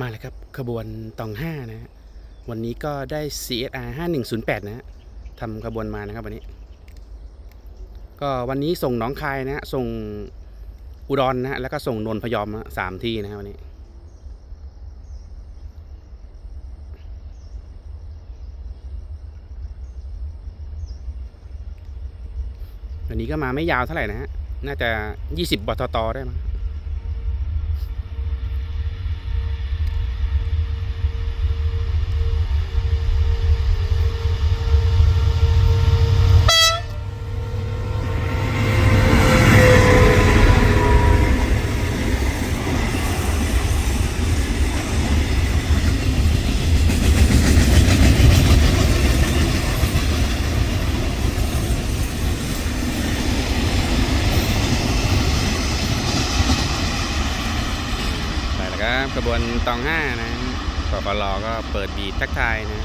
มาแล้วครับขบวนตองห้านะฮะวันนี้ก็ได้ CSR 5108 นะฮะทำขบวนมานะครับวันนี้ ก็วันนี้ส่งหน้องคายนะฮะส่งอุดรนะฮะแล้วก็ส่งนนทพยอมนะสามที่นะฮะวันนี้วันนี้ก็มาไม่ยาวเท่าไหร่นะฮะน่าจะ 20บทตได้มั้ง ครับขบวนตองห้านะกกรก็เปิดบีดทักทายนะ